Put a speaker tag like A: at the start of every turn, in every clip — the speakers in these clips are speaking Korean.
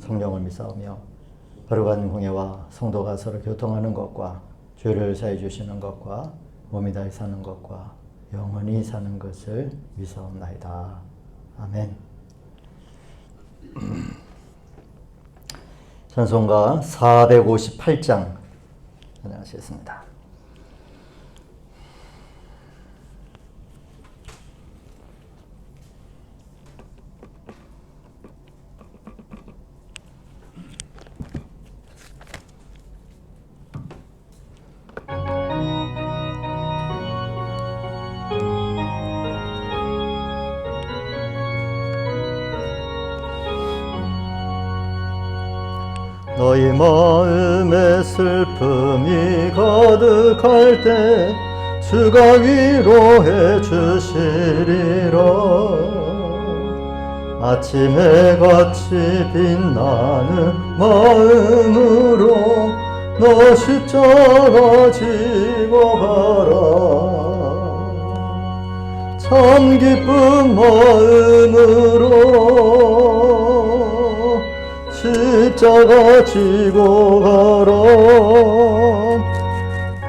A: 성령을 믿사오며 거룩한 공예와 성도가 서로 교통하는 것과 죄를 사해 주시는 것과 몸이 다해 사는 것과 영원히 사는 것을 믿사옵나이다. 아멘. 찬송가 458장 찬양하시겠습니다. 가득할 때 주가 위로해 주시리라. 아침에 같이 빛나는 마음으로 너 십자가 지고 가라. 참 기쁜 마음으로 십자가 지고 가라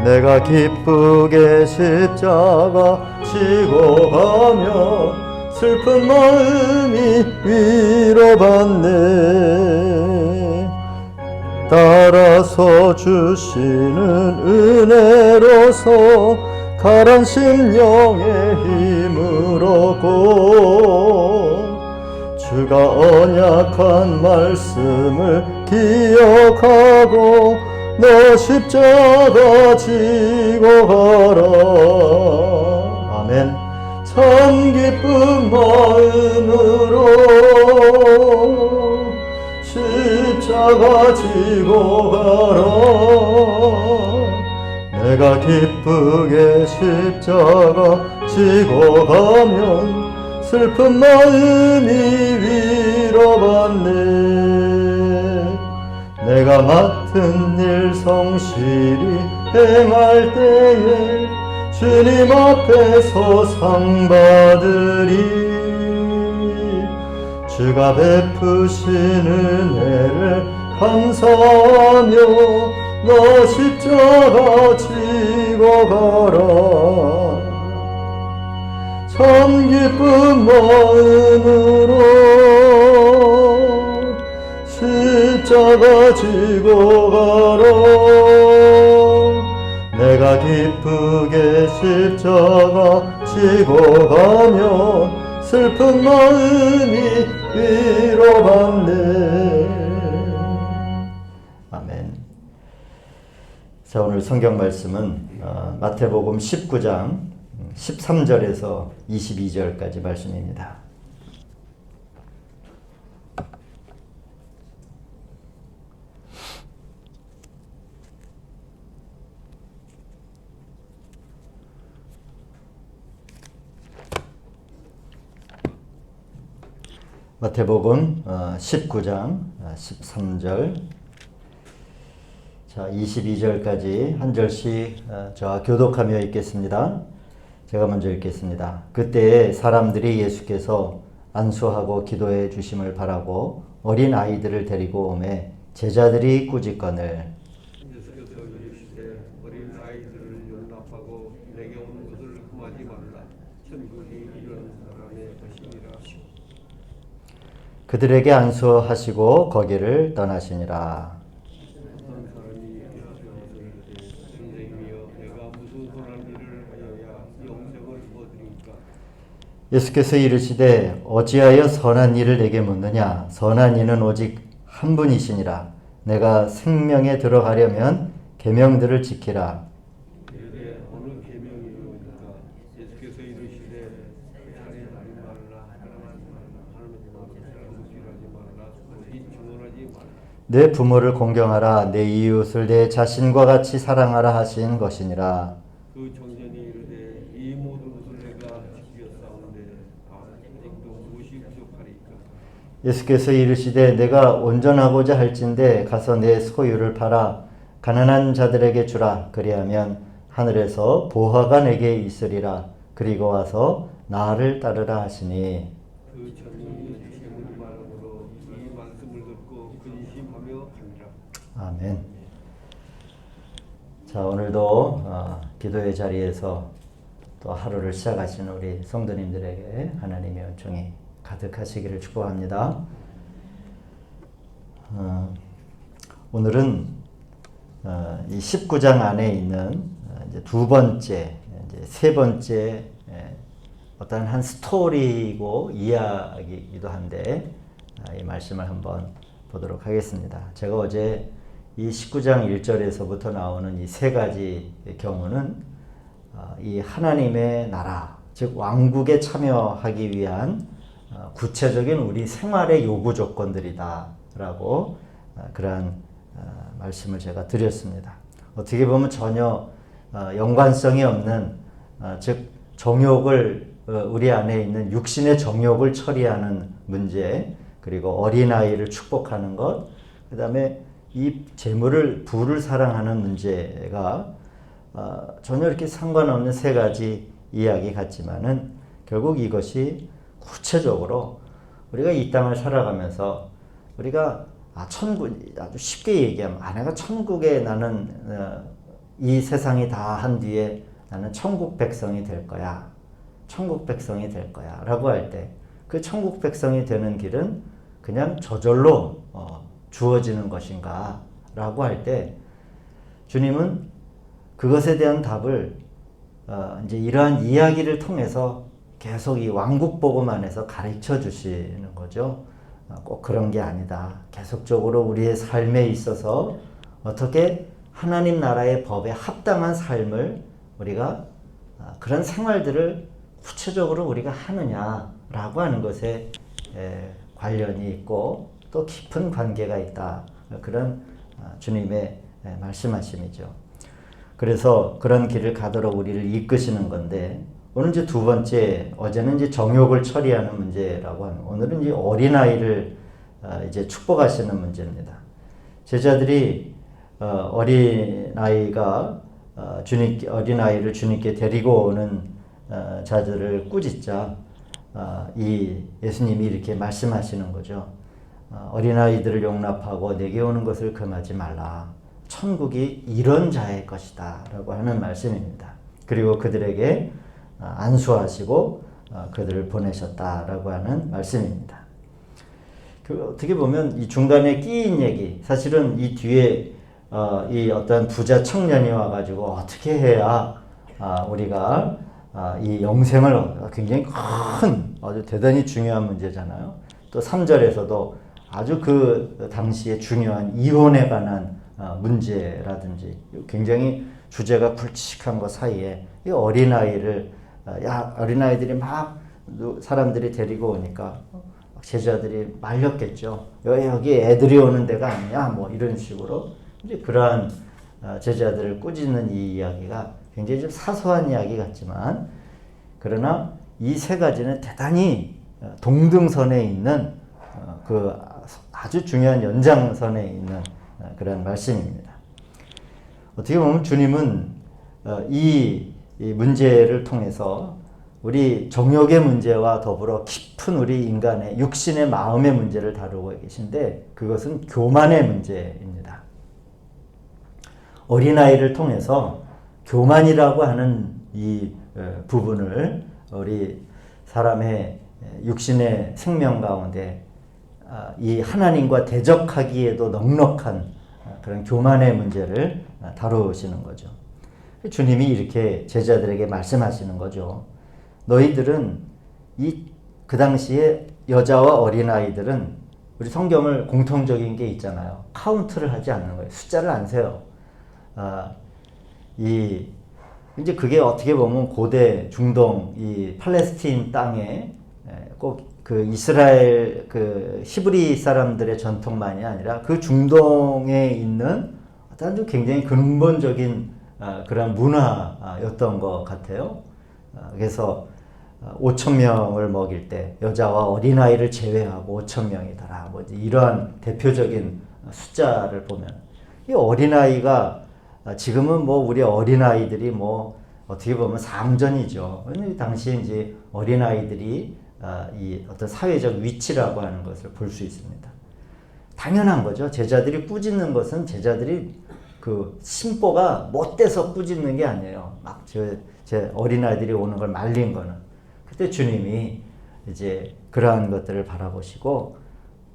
A: 내가 기쁘게 십자가 지고 가며 슬픈 마음이 위로받네. 따라서 주시는 은혜로서 가란 심령의 힘을 얻고 주가 언약한 말씀을 기억하고 너 십자가 지고 가라. 아멘. 참 기쁜 마음으로 십자가 지고 가라. 내가 기쁘게 십자가 지고 가면 슬픈 마음이 위로받네 내가 맡은 일 성실히 행할 때에 주님 앞에서 상 받으리. 주가 베푸신 은혜를 감사하며 너 십자가 지고 가라. 참 기쁜 마음으로 십자가 지고 가라. 내가 기쁘게 십자가 지고 가면 슬픈 마음이 위로받네. 아멘. 자 오늘 성경 말씀은 어, 마태복음 19장 13절에서 22절까지 말씀입니다. 마태복음 19장 13절 자 22절까지 한 절씩 어, 저와 교독하며 읽겠습니다. 제가 먼저 읽겠습니다. 그때 사람들이 예수께서 안수하고 기도해 주심을 바라고 어린 아이들을 데리고 오매 제자들이 꾸짖거늘
B: 예수께서 이르시되 어린 아이들을 용납하고 내게 오는 것을 금하지 말라 천국이 이런 사람의 것이니라
A: 그들에게 안수하시고 거기를 떠나시니라.
B: 예수께서
A: 이르시되 어찌하여 선한 일을 내게 묻느냐? 선한 이는 오직 한 분이시니라. 내가 생명에 들어가려면 계명들을 지키라
B: 이르되 어느 계명이오니까 예수께서 이르시되 살인하지 말라 사랑하지 말라 하는 무시하지 말라. 오직 증언하지 말라.
A: 내 부모를 공경하라. 내 이웃을 내 자신과 같이 사랑하라 하신 것이니라.
B: 그 정전이 이르되 이 모든 것을 내가 지키었사온데 아직도 무엇이 부족하리까.
A: 예수께서 이르시되 내가 온전하고자 할진대 가서 내 소유를 팔아 가난한 자들에게 주라. 그리하면 하늘에서 보화가 내게 있으리라. 그리고 와서 나를 따르라 하시니.
B: 그 전이 재물이 많으므로 이 말씀을 듣고 근심하며 갑니다.
A: 아멘. 자 오늘도 어, 기도의 자리에서 또 하루를 시작하시는 우리 성도님들에게 하나님의 은총이 가득하시기를 축복합니다. 어, 오늘은 어, 이 19장 안에 있는 어, 이제 두 번째, 이제 세 번째 예, 어떤 한 스토리고 이야기이기도 한데 아, 이 말씀을 한번 보도록 하겠습니다. 제가 어제 이 19장 1절에서부터 나오는 이 세 가지 경우는 어, 이 하나님의 나라, 즉 왕국에 참여하기 위한 어, 구체적인 우리 생활의 요구 조건들이다라고 어, 그러한 어, 말씀을 제가 드렸습니다. 어떻게 보면 전혀 어, 연관성이 없는 어, 즉 정욕을 어, 우리 안에 있는 육신의 정욕을 처리하는 문제 그리고 어린아이를 축복하는 것 그다음에 이 재물을 부를 사랑하는 문제가 어, 전혀 이렇게 상관없는 세 가지 이야기 같지만은 결국 이것이 구체적으로 우리가 이 땅을 살아가면서 우리가 아 천국 아주 쉽게 얘기하면 아 내가 천국에 나는 어, 이 세상이 다 한 뒤에 나는 천국 백성이 될 거야. 천국 백성이 될 거야 라고 할 때 그 천국 백성이 되는 길은 그냥 저절로 어, 주어지는 것인가 라고 할 때 주님은 그것에 대한 답을 어, 이제 이러한 이야기를 통해서 계속 이 왕국 복음 안에서 가르쳐 주시는 거죠. 어, 꼭 그런 게 아니다. 계속적으로 우리의 삶에 있어서 어떻게 하나님 나라의 법에 합당한 삶을 우리가 어, 그런 생활들을 구체적으로 우리가 하느냐라고 하는 것에 에, 관련이 있고 또 깊은 관계가 있다. 그런 어, 주님의 에, 말씀하심이죠. 그래서 그런 길을 가도록 우리를 이끄시는 건데 오늘 이제 두 번째 어제는 이제 정욕을 처리하는 문제라고 하는 오늘은 이제 어린 아이를 어, 이제 축복하시는 문제입니다. 제자들이 어, 어린아이가 어, 주님 어린 아이를 주님께 데리고 오는 어, 자들을 꾸짖자 어, 이 예수님이 이렇게 말씀하시는 거죠. 어, 어린아이들을 용납하고 내게 오는 것을 금하지 말라. 천국이 이런 자의 것이다. 라고 하는 말씀입니다. 그리고 그들에게 어, 안수하시고 어, 그들을 보내셨다 라고 하는 말씀입니다. 그 어떻게 보면 이 중간에 끼인 얘기, 사실은 이 뒤에 어, 이 어떤 부자 청년이 와가지고 어떻게 해야 아, 우리가 아, 이 영생을 얻- 굉장히 큰 아주 대단히 중요한 문제잖아요. 또 3절에서도 아주 그 당시에 중요한 이혼에 관한 어, 문제라든지 굉장히 주제가 굵직한 것 사이에 이 어린아이를 어, 야 어린아이들이 막 누- 사람들이 데리고 오니까 막 제자들이 말렸겠죠. 여기, 여기 애들이 오는 데가 아니야. 뭐 이런 식으로 이제 그러한 어, 제자들을 꾸짖는 이 이야기가 굉장히 좀 사소한 이야기 같지만 그러나 이 세 가지는 대단히 어, 동등선에 있는 어, 그 아주 중요한 연장선에 있는 어, 그런 말씀입니다. 어떻게 보면 주님은 어, 이, 이 문제를 통해서 우리 정욕의 문제와 더불어 깊은 우리 인간의 육신의 마음의 문제를 다루고 계신데 그것은 교만의 문제입니다. 어린아이를 통해서 교만이라고 하는 이 어, 부분을 우리 사람의 육신의 생명 가운데 아, 이 하나님과 대적하기에도 넉넉한 아, 그런 교만의 문제를 아, 다루시는 거죠. 주님이 이렇게 제자들에게 말씀하시는 거죠. 너희들은 이 그 당시에 여자와 어린 아이들은 우리 성경을 공통적인 게 있잖아요. 카운트를 하지 않는 거예요. 숫자를 안 세요. 아, 이 이제 그게 어떻게 보면 고대 중동 이 팔레스틴 땅에 에, 꼭 그 이스라엘 그 히브리 사람들의 전통만이 아니라 그 중동에 있는 어떤 아주 굉장히 근본적인 아, 그런 문화였던 것 같아요. 아, 그래서 5천 명을 먹일 때 여자와 어린아이를 제외하고 5천 명이더라. 뭐 이러한 대표적인 숫자를 보면 이 어린아이가 아, 지금은 뭐 우리 어린아이들이 뭐 어떻게 보면 상전이죠. 당시에 이제 어린아이들이 아, 이 어떤 사회적 위치라고 하는 것을 볼 수 있습니다. 당연한 거죠. 제자들이 꾸짖는 것은 제자들이 그 심보가 못돼서 꾸짖는 게 아니에요. 막 제 제 어린아이들이 오는 걸 말린 거는. 그때 주님이 이제 그러한 것들을 바라보시고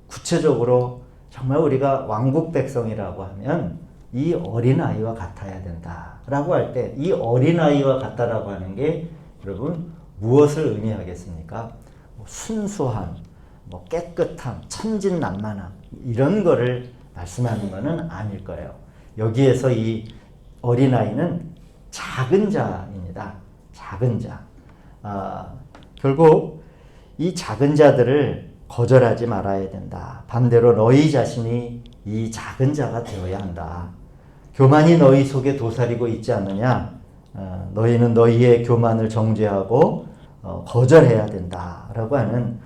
A: 구체적으로 정말 우리가 왕국 백성이라고 하면 이 어린아이와 같아야 된다라고 할 때 이 어린아이와 같다라고 하는 게 여러분 무엇을 의미하겠습니까? 뭐 순수함, 뭐 깨끗함, 천진난만함 이런 거를 말씀하는 것은 아닐 거예요. 여기에서 이 어린아이는 작은 자입니다. 작은 자. 아, 결국 이 작은 자들을 거절하지 말아야 된다. 반대로 너희 자신이 이 작은 자가 되어야 한다. 교만이 너희 속에 도사리고 있지 않느냐? 어, 너희는 너희의 교만을 정죄하고 어, 거절해야 된다라고 하는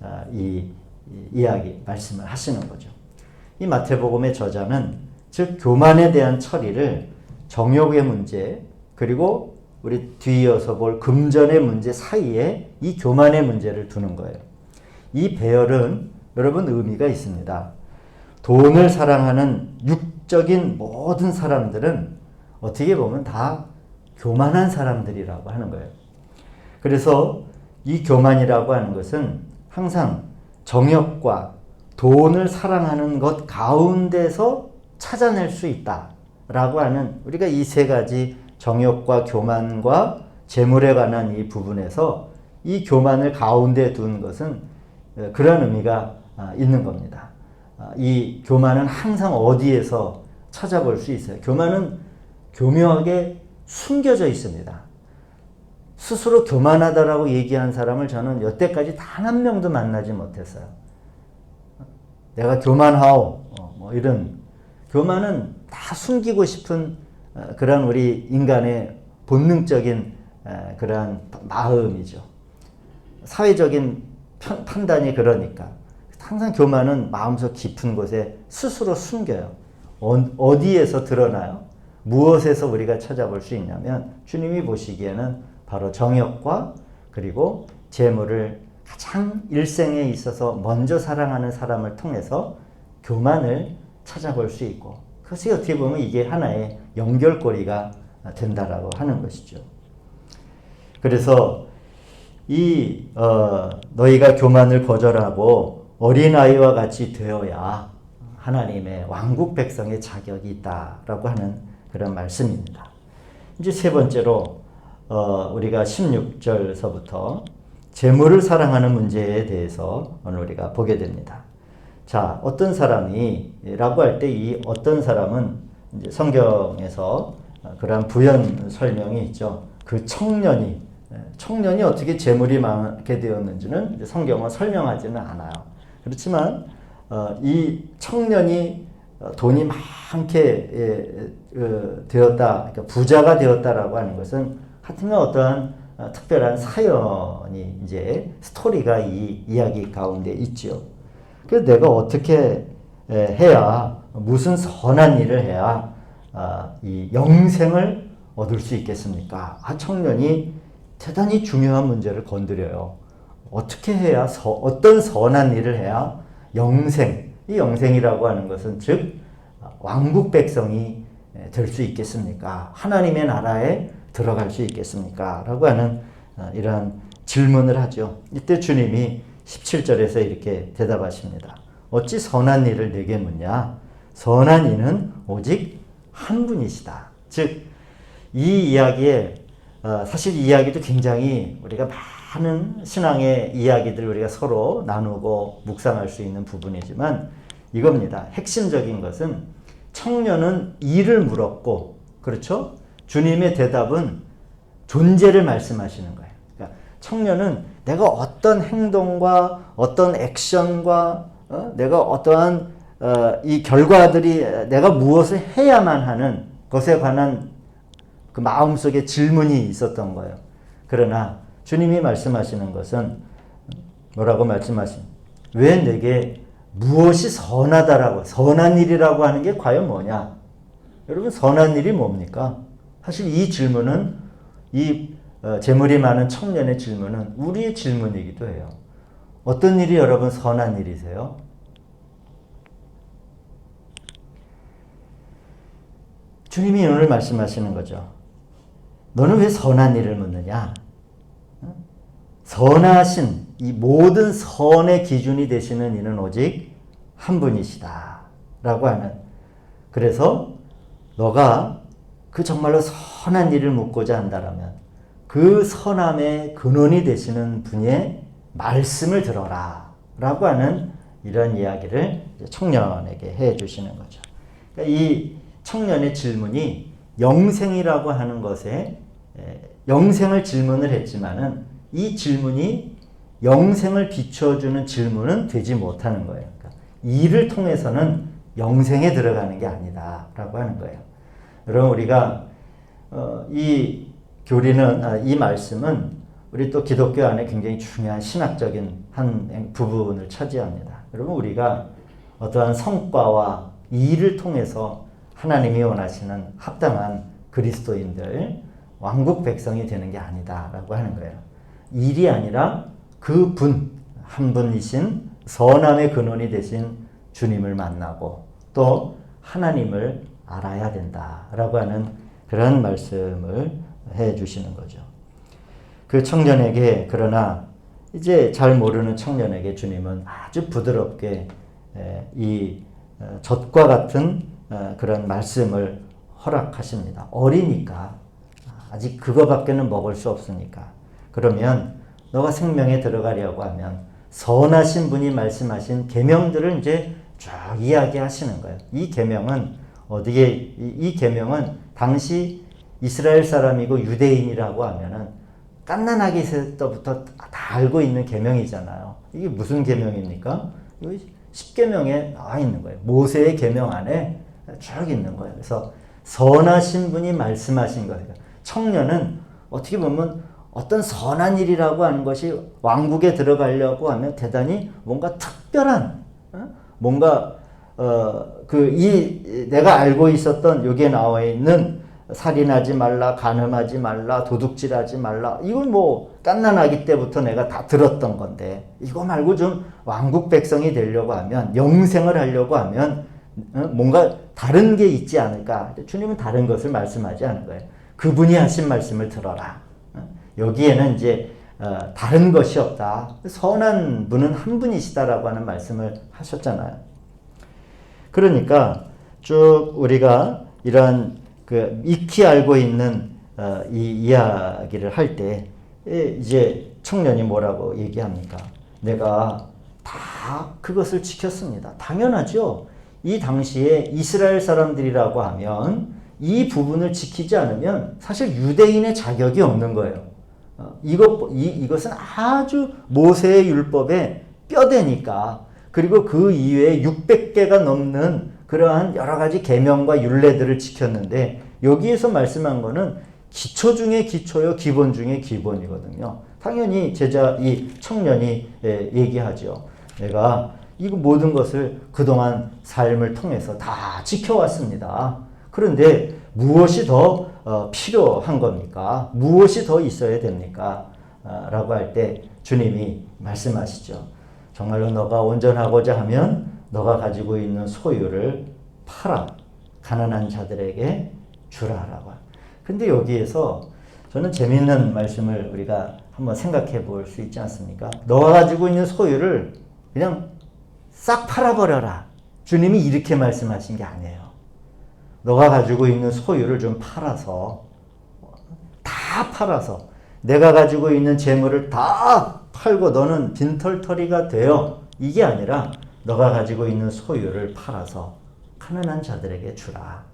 A: 어, 이, 이 이야기 말씀을 하시는 거죠. 이 마태복음의 저자는 즉 교만에 대한 처리를 정욕의 문제 그리고 우리 뒤이어서 볼 금전의 문제 사이에 이 교만의 문제를 두는 거예요. 이 배열은 여러분 의미가 있습니다. 돈을 사랑하는 육적인 모든 사람들은 어떻게 보면 다 교만한 사람들이라고 하는 거예요. 그래서 이 교만이라고 하는 것은 항상 정욕과 돈을 사랑하는 것 가운데서 찾아낼 수 있다라고 하는 우리가 이 세 가지 정욕과 교만과 재물에 관한 이 부분에서 이 교만을 가운데 둔 것은 어, 그런 의미가 아, 있는 겁니다. 아, 이 교만은 항상 어디에서 찾아볼 수 있어요. 교만은 교묘하게 숨겨져 있습니다. 스스로 교만하다라고 얘기한 사람을 저는 여태까지 단 한 명도 만나지 못했어요. 내가 교만하오. 어, 뭐 이런 교만은 다 숨기고 싶은 어, 그런 우리 인간의 본능적인 어, 그러한 마음이죠. 사회적인 편, 판단이 그러니까 항상 교만은 마음속 깊은 곳에 스스로 숨겨요. 어, 디에서 드러나요? 무엇에서 우리가 찾아볼 수 있냐면 주님이 보시기에는 바로 정욕과 그리고 재물을 가장 일생에 있어서 먼저 사랑하는 사람을 통해서 교만을 찾아볼 수 있고 그것이 어떻게 보면 이게 하나의 연결고리가 된다라고 하는 것이죠. 그래서 이 어, 너희가 교만을 거절하고 어린 아이와 같이 되어야 하나님의 왕국 백성의 자격이 있다라고 하는 그런 말씀입니다. 이제 세 번째로 어, 우리가 16절서부터 재물을 사랑하는 문제에 대해서 오늘 우리가 보게 됩니다. 자, 어떤 사람이라고 할 때 이 어떤 사람은 성경에서 그러한 부연 설명이 있죠. 그 청년이 청년이 어떻게 재물이 많게 되었는지는 성경은 설명하지는 않아요. 그렇지만 어, 이 청년이 돈이 많게 예, 어, 되었다, 그러니까 부자가 되었다라고 하는 것은 하여튼간 어떠한 어, 특별한 사연이 이제 스토리가 이 이야기 가운데 있죠. 그래서 내가 어떻게 해야 무슨 선한 일을 해야 아, 이 영생을 얻을 수 있겠습니까? 아 청년이 대단히 중요한 문제를 건드려요. 어떻게 해야 서, 어떤 선한 일을 해야 영생 이 영생이라고 하는 것은 즉 왕국 백성이 될 수 있겠습니까? 하나님의 나라에 들어갈 수 있겠습니까? 라고 하는 어, 이러한 질문을 하죠. 이때 주님이 17절에서 이렇게 대답하십니다. 어찌 선한 일을 내게 묻냐? 선한 이는 오직 한 분이시다. 즉, 이 이야기에, 어, 사실 이 이야기도 굉장히 우리가 많은 신앙의 이야기들 우리가 서로 나누고 묵상할 수 있는 부분이지만 이겁니다. 핵심적인 것은 청년은 일을 물었고, 그렇죠? 주님의 대답은 존재를 말씀하시는 거예요. 그러니까 청년은 내가 어떤 행동과 어떤 액션과 어? 내가 어떠한 어, 이 결과들이 내가 무엇을 해야만 하는 것에 관한 그 마음속에 질문이 있었던 거예요. 그러나 주님이 말씀하시는 것은 뭐라고 말씀하신? 왜 내게 무엇이 선하다라고 선한 일이라고 하는 게 과연 뭐냐? 여러분 선한 일이 뭡니까? 사실 이 질문은 이 어, 재물이 많은 청년의 질문은 우리의 질문이기도 해요. 어떤 일이 여러분 선한 일이세요? 주님이 오늘 말씀하시는 거죠. 너는 왜 선한 일을 묻느냐? 어? 선하신 이 모든 선의 기준이 되시는 이는 오직 한 분이시다. 라고 하는. 그래서 너가 그 정말로 선한 일을 묻고자 한다면 그 선함의 근원이 되시는 분의 말씀을 들어라. 라고 하는 이런 이야기를 청년에게 해 주시는 거죠. 그러니까 이 청년의 질문이 영생이라고 하는 것에 영생을 질문을 했지만은 이 질문이 영생을 비춰주는 질문은 되지 못하는 거예요. 그러니까 이를 통해서는 영생에 들어가는 게 아니다라고 하는 거예요. 여러분 우리가 어, 이 교리는 아, 이 말씀은 우리 또 기독교 안에 굉장히 중요한 신학적인 한 부분을 차지합니다. 여러분 우리가 어떠한 성과와 일을 통해서 하나님이 원하시는 합당한 그리스도인들 왕국 백성이 되는 게 아니다라고 하는 거예요. 일이 아니라 그 분, 한 분이신 선함의 근원이 되신 주님을 만나고 또 하나님을 알아야 된다라고 하는 그런 말씀을 해 주시는 거죠. 그 청년에게 그러나 이제 잘 모르는 청년에게 주님은 아주 부드럽게 이 어, 젖과 같은 어, 그런 말씀을 허락하십니다. 어리니까 아직 그거밖에는 먹을 수 없으니까 그러면 너가 생명에 들어가려고 하면 선하신 분이 말씀하신 계명들을 이제 쭉 이야기하시는 거예요. 이 계명은 어디에 이 계명은 당시 이스라엘 사람이고 유대인이라고 하면은 때부터 다 알고 있는 계명이잖아요. 이게 무슨 계명입니까? 이거 십계명에 나와 있는 거예요. 모세의 계명 안에 쭉 있는 거예요. 그래서 선하신 분이 말씀하신 거예요. 청년은 어떻게 보면 어떤 선한 일이라고 하는 것이 왕국에 들어가려고 하면 대단히 뭔가 특별한 어? 뭔가 어 그 이 내가 알고 있었던 여기에 나와 있는 살인하지 말라, 간음하지 말라, 도둑질하지 말라. 이건 뭐 깐난아기 때부터 내가 다 들었던 건데 이거 말고 좀 왕국 백성이 되려고 하면 영생을 하려고 하면 어? 뭔가 다른 게 있지 않을까? 주님은 다른 것을 말씀하지 않은 거예요. 그분이 하신 말씀을 들어라. 어? 여기에는 이제 어, 다른 것이 없다. 선한 분은 한 분이시다라고 하는 말씀을 하셨잖아요. 그러니까 쭉 우리가 이런 그 익히 알고 있는 어, 이 이야기를 할 때 이제 청년이 뭐라고 얘기합니까? 내가 다 그것을 지켰습니다. 당연하죠. 이 당시에 이스라엘 사람들이라고 하면 이 부분을 지키지 않으면 사실 유대인의 자격이 없는 거예요. 어, 이것, 이, 이것은 아주 모세의 율법의 뼈대니까 그리고 그 이외에 600개가 넘는 그러한 여러 가지 계명과 율례들을 지켰는데 여기에서 말씀한 거는 기초 중에 기초요 기본 중에 기본이거든요. 당연히 제자 이 청년이 예, 얘기하죠. 내가 이 모든 것을 그동안 삶을 통해서 다 지켜왔습니다. 그런데 무엇이 더 어, 필요한 겁니까? 무엇이 더 있어야 됩니까? 아, 라고 할 때 주님이 말씀하시죠. 정말로 너가 온전하고자 하면 너가 가지고 있는 소유를 팔아 가난한 자들에게 주라라고. 근데 여기에서 저는 재미있는 말씀을 우리가 한번 생각해 볼 수 있지 않습니까? 너가 가지고 있는 소유를 그냥 싹 팔아버려라. 주님이 이렇게 말씀하신 게 아니에요. 너가 가지고 있는 소유를 좀 팔아서 다 팔아서 내가 가지고 있는 재물을 다 팔고 너는 빈털터리가 되어 이게 아니라 너가 가지고 있는 소유를 팔아서 가난한 자들에게 주라.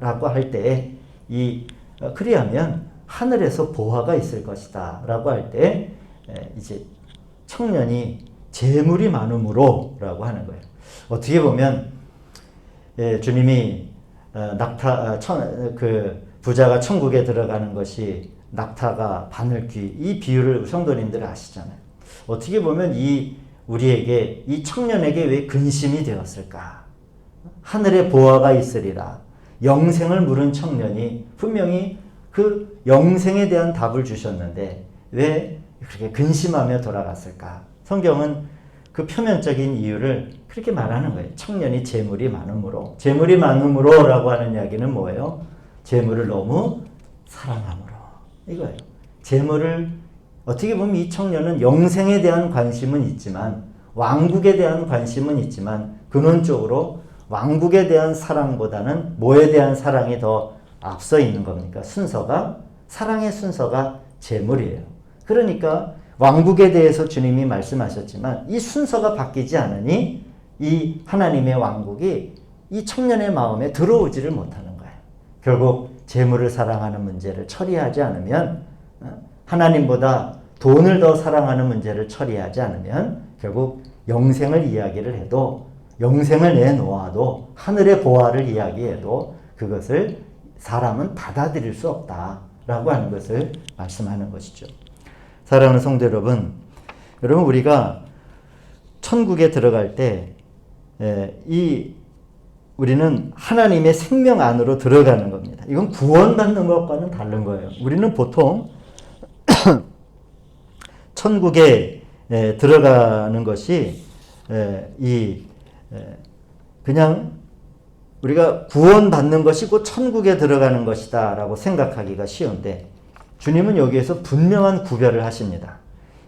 A: 라고 할때이 그리하면 하늘에서 보화가 있을 것이다 라고 할 때 이제 청년이 재물이 많음으로 라고 하는 거예요. 어떻게 보면 예, 주님이 어, 낙타 어, 천, 그 부자가 천국에 들어가는 것이 낙타가 바늘귀 이 비유를 성도님들 아시잖아요. 어떻게 보면 이 우리에게 이 청년에게 왜 근심이 되었을까? 하늘에 보화가 있으리라. 영생을 물은 청년이 분명히 그 영생에 대한 답을 주셨는데 왜 그렇게 근심하며 돌아갔을까? 성경은 그 표면적인 이유를 그렇게 말하는 거예요. 청년이 재물이 많음으로. 재물이 많음으로라고 하는 이야기는 뭐예요? 재물을 너무 사랑함으로. 이거예요. 재물을 어떻게 보면 이 청년은 영생에 대한 관심은 있지만 왕국에 대한 관심은 있지만 근원적으로 왕국에 대한 사랑보다는 뭐에 대한 사랑이 더 앞서 있는 겁니까? 순서가 사랑의 순서가 재물이에요. 그러니까 왕국에 대해서 주님이 말씀하셨지만 이 순서가 바뀌지 않으니 이 하나님의 왕국이 이 청년의 마음에 들어오지를 못하는 거예요. 결국 재물을 사랑하는 문제를 처리하지 않으면 어, 하나님보다 돈을 더 사랑하는 문제를 처리하지 않으면 결국 영생을 이야기를 해도 영생을 내놓아도 하늘의 보화를 이야기해도 그것을 사람은 받아들일 수 없다라고 하는 것을 말씀하는 것이죠. 사랑하는 성도 여러분, 여러분 우리가 천국에 들어갈 때 이 우리는 하나님의 생명 안으로 들어가는 겁니다. 이건 구원받는 것과는 다른 거예요. 우리는 보통 천국에 들어가는 것이 이 그냥 우리가 구원받는 것이 곧 천국에 들어가는 것이다라고 생각하기가 쉬운데 주님은 여기에서 분명한 구별을 하십니다.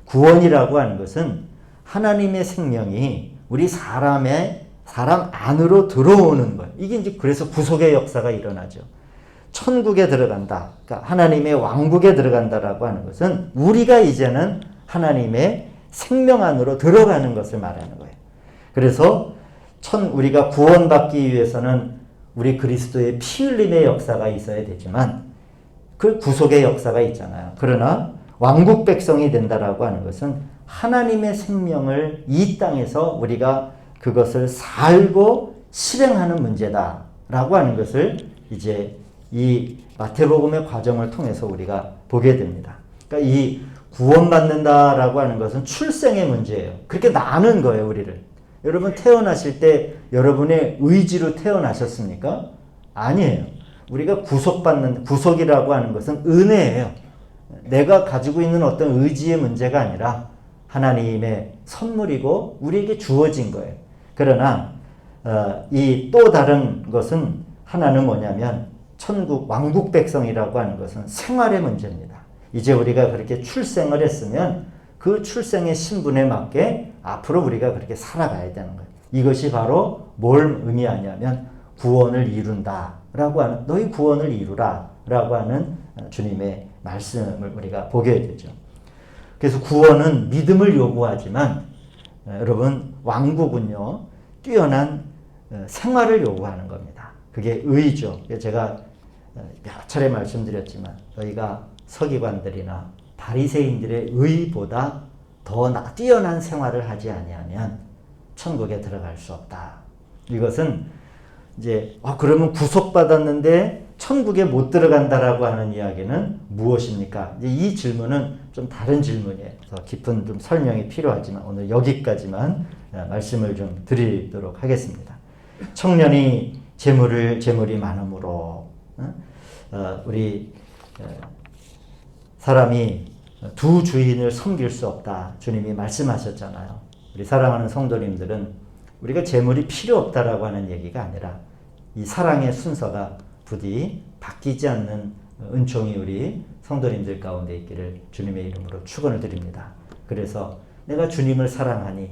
A: 구원이라고 하는 것은 하나님의 생명이 우리 사람의 사람 안으로 들어오는 것. 이게 이제 그래서 구속의 역사가 일어나죠. 천국에 들어간다. 그러니까 하나님의 왕국에 들어간다라고 하는 것은 우리가 이제는 하나님의 생명 안으로 들어가는 것을 말하는 거예요. 그래서 천 우리가 구원받기 위해서는 우리 그리스도의 피 흘림의 역사가 있어야 되지만 그 구속의 역사가 있잖아요. 그러나 왕국 백성이 된다라고 하는 것은 하나님의 생명을 이 땅에서 우리가 그것을 살고 실행하는 문제다라고 하는 것을 이제 이 마태복음의 과정을 통해서 우리가 보게 됩니다. 그러니까 이 구원받는다라고 하는 것은 출생의 문제예요. 그렇게 나는 거예요, 우리를. 여러분 태어나실 때 여러분의 의지로 태어나셨습니까? 아니에요. 우리가 구속받는 구속이라고 하는 것은 은혜예요. 내가 가지고 있는 어떤 의지의 문제가 아니라 하나님의 선물이고 우리에게 주어진 거예요. 그러나 어, 이 또 다른 것은 하나는 뭐냐면 천국 왕국 백성이라고 하는 것은 생활의 문제입니다. 이제 우리가 그렇게 출생을 했으면 그 출생의 신분에 맞게 앞으로 우리가 그렇게 살아가야 되는 거예요. 이것이 바로 뭘 의미하냐면 구원을 이룬다라고 하는 너희 구원을 이루라라고 하는 주님의 말씀을 우리가 보게 되죠. 그래서 구원은 믿음을 요구하지만 여러분 왕국은요 뛰어난 생활을 요구하는 겁니다. 그게 의죠. 제가 여러 차례 말씀드렸지만 너희가 서기관들이나 바리새인들의 의보다 더 뛰어난 생활을 하지 아니하면 천국에 들어갈 수 없다. 이것은 이제 아 그러면 구속받았는데 천국에 못 들어간다라고 하는 이야기는 무엇입니까? 이 질문은 좀 다른 질문이에요. 더 깊은 좀 설명이 필요하지만 오늘 여기까지만 어, 말씀을 좀 드리도록 하겠습니다. 청년이 재물을 재물이 많음으로 어, 우리 어, 사람이 두 주인을 섬길 수 없다. 주님이 말씀하셨잖아요. 우리 사랑하는 성도님들은 우리가 재물이 필요 없다라고 하는 얘기가 아니라 이 사랑의 순서가 부디 바뀌지 않는 은총이 우리 성도님들 가운데 있기를 주님의 이름으로 축원을 드립니다. 그래서 내가 주님을 사랑하니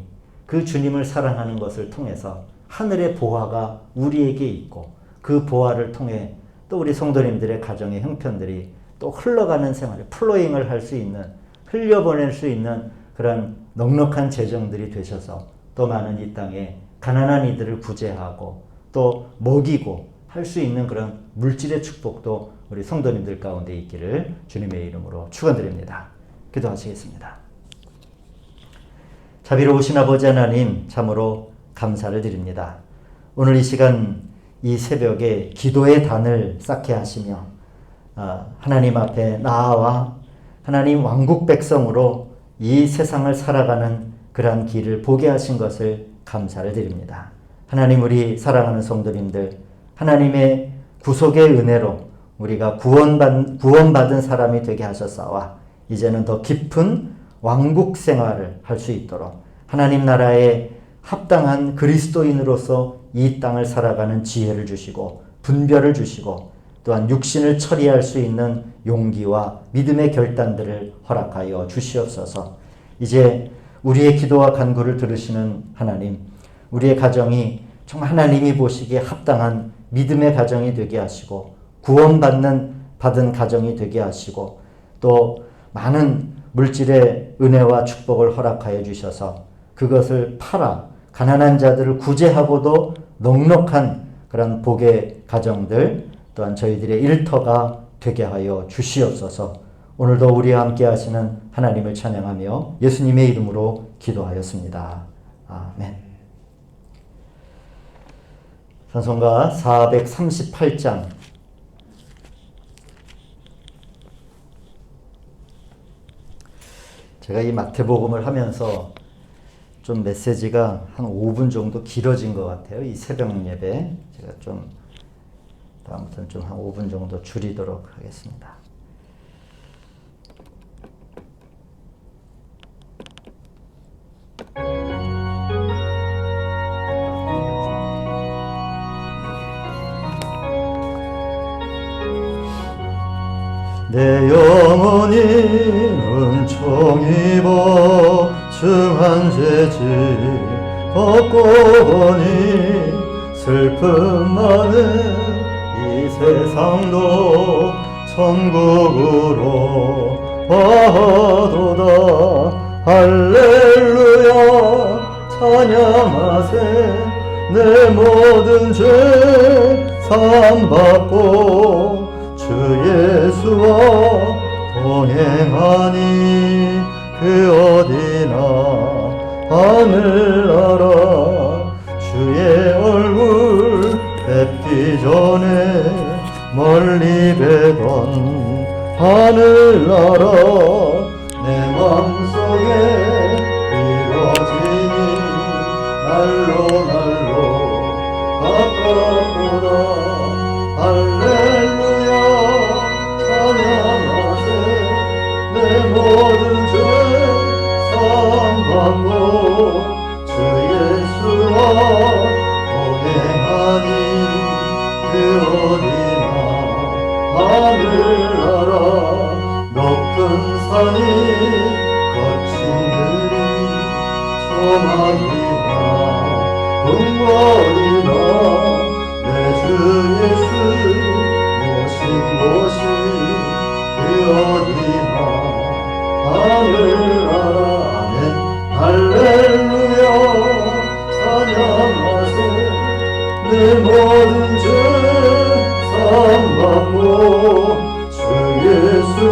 A: 그 주님을 사랑하는 것을 통해서 하늘의 보화가 우리에게 있고 그 보화를 통해 또 우리 성도님들의 가정의 형편들이 또 흘러가는 생활, 플로잉을 할 수 있는 흘려보낼 수 있는 그런 넉넉한 재정들이 되셔서 또 많은 이 땅에 가난한 이들을 구제하고 또 먹이고 할 수 있는 그런 물질의 축복도 우리 성도님들 가운데 있기를 주님의 이름으로 축원드립니다. 기도하시겠습니다. 자비로우신 아버지 하나님 참으로 감사를 드립니다. 오늘 이 시간 이 새벽에 기도의 단을 쌓게 하시며 아, 하나님 앞에 나아와 하나님 왕국 백성으로 이 세상을 살아가는 그러한 길을 보게 하신 것을 감사를 드립니다. 하나님 우리 사랑하는 성도님들 하나님의 구속의 은혜로 우리가 구원받, 구원받은 사람이 되게 하셨사와 이제는 더 깊은 왕국 생활을 할 수 있도록 하나님 나라에 합당한 그리스도인으로서 이 땅을 살아가는 지혜를 주시고 분별을 주시고 또한 육신을 처리할 수 있는 용기와 믿음의 결단들을 허락하여 주시옵소서. 이제 우리의 기도와 간구를 들으시는 하나님, 우리의 가정이 정말 하나님이 보시기에 합당한 믿음의 가정이 되게 하시고 구원받는 받은 가정이 되게 하시고 또 많은 물질의 은혜와 축복을 허락하여 주셔서 그것을 팔아 가난한 자들을 구제하고도 넉넉한 그런 복의 가정들 또한 저희들의 일터가 되게 하여 주시옵소서. 오늘도 우리와 함께 하시는 하나님을 찬양하며 예수님의 이름으로 기도하였습니다. 아멘. 찬송가 438장 제가 이 마태복음을 하면서 좀 메시지가 한 5분 정도 길어진 것 같아요. 이 새벽 예배 제가 좀 다음부터는 좀 한 5분 정도 줄이도록 하겠습니다. 세상도 천국으로 와도다. 할렐루야 찬양하세. 내 모든 죄 사함받고 주 예수와 동행하니 그 어디나 하늘